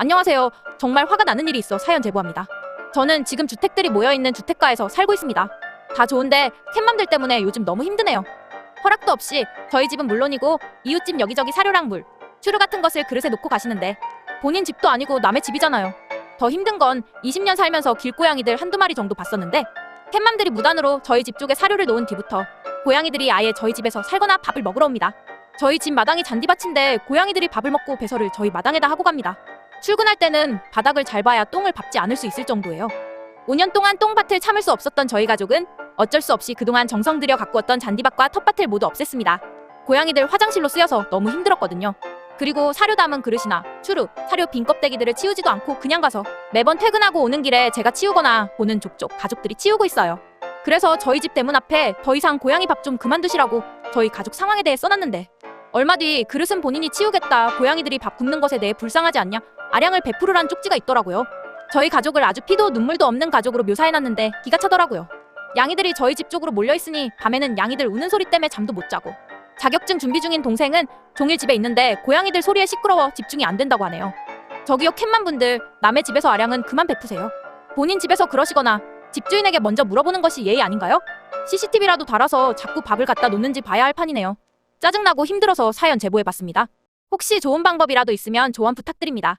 안녕하세요. 정말 화가 나는 일이 있어 사연 제보합니다. 저는 지금 주택들이 모여있는 주택가에서 살고 있습니다. 다 좋은데 캣맘들 때문에 요즘 너무 힘드네요. 허락도 없이 저희 집은 물론이고 이웃집 여기저기 사료랑 물, 추루 같은 것을 그릇에 놓고 가시는데 본인 집도 아니고 남의 집이잖아요. 더 힘든 건 20년 살면서 길고양이들 한두 마리 정도 봤었는데 캣맘들이 무단으로 저희 집 쪽에 사료를 놓은 뒤부터 고양이들이 아예 저희 집에서 살거나 밥을 먹으러 옵니다. 저희 집 마당이 잔디밭인데 고양이들이 밥을 먹고 배설을 저희 마당에다 하고 갑니다. 출근할 때는 바닥을 잘 봐야 똥을 밟지 않을 수 있을 정도예요. 5년 동안 똥밭을 참을 수 없었던 저희 가족은 어쩔 수 없이 그동안 정성 들여 가꾸었던 잔디밭과 텃밭을 모두 없앴습니다. 고양이들 화장실로 쓰여서 너무 힘들었거든요. 그리고 사료 담은 그릇이나 추루, 사료 빈 껍데기들을 치우지도 않고 그냥 가서 매번 퇴근하고 오는 길에 제가 치우거나 보는 족족 가족들이 치우고 있어요. 그래서 저희 집 대문 앞에 더 이상 고양이 밥 좀 그만두시라고 저희 가족 상황에 대해 써놨는데 얼마 뒤 그릇은 본인이 치우겠다 고양이들이 밥 굶는 것에 대해 불쌍하지 않냐 아량을 베푸르란 쪽지가 있더라고요. 저희 가족을 아주 피도 눈물도 없는 가족으로 묘사해놨는데 기가 차더라고요. 양이들이 저희 집 쪽으로 몰려있으니 밤에는 양이들 우는 소리 때문에 잠도 못 자고 자격증 준비 중인 동생은 종일 집에 있는데 고양이들 소리에 시끄러워 집중이 안 된다고 하네요. 저기요 캣만 분들 남의 집에서 아량은 그만 베푸세요. 본인 집에서 그러시거나 집주인에게 먼저 물어보는 것이 예의 아닌가요? CCTV라도 달아서 자꾸 밥을 갖다 놓는지 봐야 할 판이네요. 짜증나고 힘들어서 사연 제보해봤습니다. 혹시 좋은 방법이라도 있으면 조언 부탁드립니다.